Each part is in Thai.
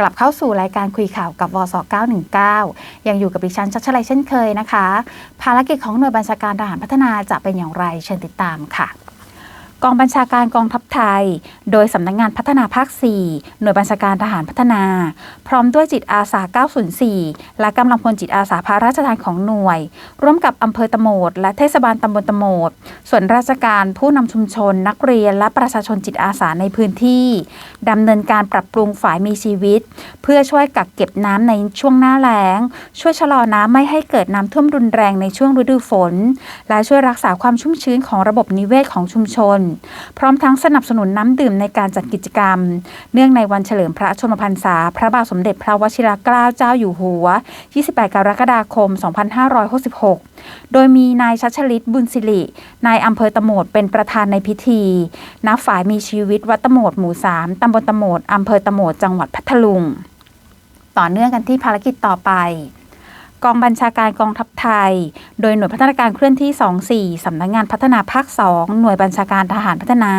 กลับเข้าสู่รายการคุยข่าวกับวส919 ยังอยู่กับดิฉันชัชชัยเช่นเคยนะคะ ภารกิจของหน่วยบัญชาการทหารพัฒนาจะเป็นอย่างไรเชิญติดตามค่ะ กองบัญชาการกองทัพไทย โดยสำนักงงานพัฒนาภาค 4 หน่วยบัญชาการทหารพัฒนา พร้อมด้วยจิตอาสา 904 และกำลังพลจิตอาสาพระราชทานของหน่วย ร่วมกับอำเภอตะโมดและเทศบาลตำบลตะโมดส่วนราชการผู้นำชุมชน นักเรียนและประชาชนจิตอาสาในพื้นที่ดำเนินการปรับปรุงฝายมีชีวิต เพื่อช่วยกักเก็บน้ำในช่วงหน้าแล้ง ช่วยชะลอน้ำไม่ให้เกิดน้ำท่วมรุนแรงในช่วงฤดูฝน และช่วยรักษาความชุ่มชื้นของระบบนิเวศของชุมชนพร้อมทั้งสนับสนุนน้ำดื่มในการจัดกิจกรรม เนื่องในวันเฉลิมพระชนมพรรษา พระบาทสมเด็จพระวชิรเกล้าเจ้าอยู่หัว 28 กรกฎาคม 2566 โดยมีนายชัชลิตบุญสิริ นายอำเภอตะโหมดเป็นประธานในพิธีณฝ่ายมีชีวิตวัดตะโหมดหมู่ 3 ตำบลตะโหมดอำเภอตะโหมด จังหวัดพัทลุง ต่อเนื่องกันที่ภารกิจต่อไป กองบัญชาการกองทัพไทย โดยหน่วยพัฒนาการเคลื่อนที่ 24 สำนักงานพัฒนาภาค 2 หน่วยบัญชาการทหารพัฒนา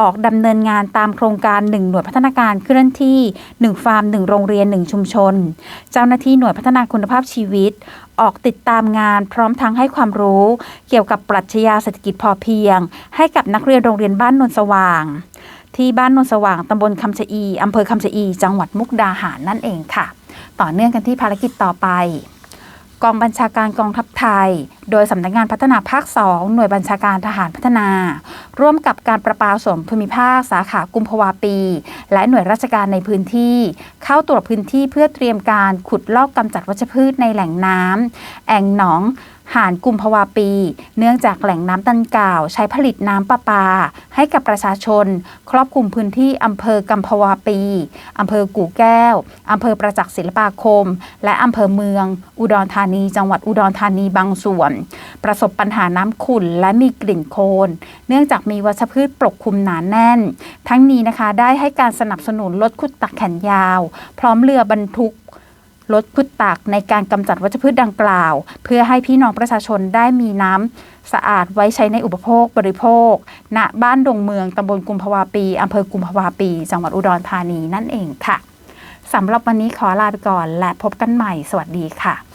ออกดำเนินงานตามโครงการ 1 หน่วยพัฒนาการเคลื่อนที่ 1 ฟาร์ม 1 โรงเรียน 1 ชุมชน เจ้าหน้าที่หน่วยพัฒนาคุณภาพชีวิต ออกติดตามงานพร้อมทั้งให้ความรู้ เกี่ยวกับปรัชญาเศรษฐกิจพอเพียง ให้กับนักเรียนโรงเรียนบ้านนนสว่าง ที่บ้านนนสว่างตำบลคำชะอีอำเภอคำชะอี จังหวัดมุกดาหารนั่นเองค่ะ ต่อเนื่องกันที่ภารกิจต่อไป กองบัญชาการกองทัพไทย โดยสำนักงานพัฒนาภาค 2 หน่วยบัญชาการทหารพัฒนา ร่วมกับการประปาส่วนภูมิภาคสาขากุมภวาปี และหน่วยราชการในพื้นที่ เข้าตรวจพื้นที่เพื่อเตรียมการขุดลอกกำจัดวัชพืชในแหล่งน้ำแอ่งหนอง หานกุมภาวาปี เนื่องจากแหล่งน้ำดังกล่าว ใช้ผลิตน้ำประปา ให้กับประชาชน ครอบคลุมพื้นที่อำเภอกัมพวาปีอำเภอกู่แก้วอำเภอประจักษ์ศิลปาคม และอำเภอเมือง อุดรธานี จังหวัดอุดรธานีบางส่วน ประสบปัญหาน้ำขุ่นและมีกลิ่นโคลนเนื่องจากมีวัชพืชปกคลุมหนาแน่น ทั้งนี้นะคะได้ให้การสนับสนุนรถขุดตักแขนยาว พร้อมเรือบรรทุก ลดพุดตักในการกำจัดวัชพืชดังกล่าว เพื่อให้พี่น้องประชาชนได้มีน้ำสะอาดไว้ใช้ในอุปโภคบริโภค ณบ้านดงเมืองตำบลกุมภาวาปีอำเภอกุมภาวาปี จังหวัดอุดรธานีนั่นเองค่ะสำหรับวันนี้ขอลาไปก่อน และพบกันใหม่ สวัสดีค่ะ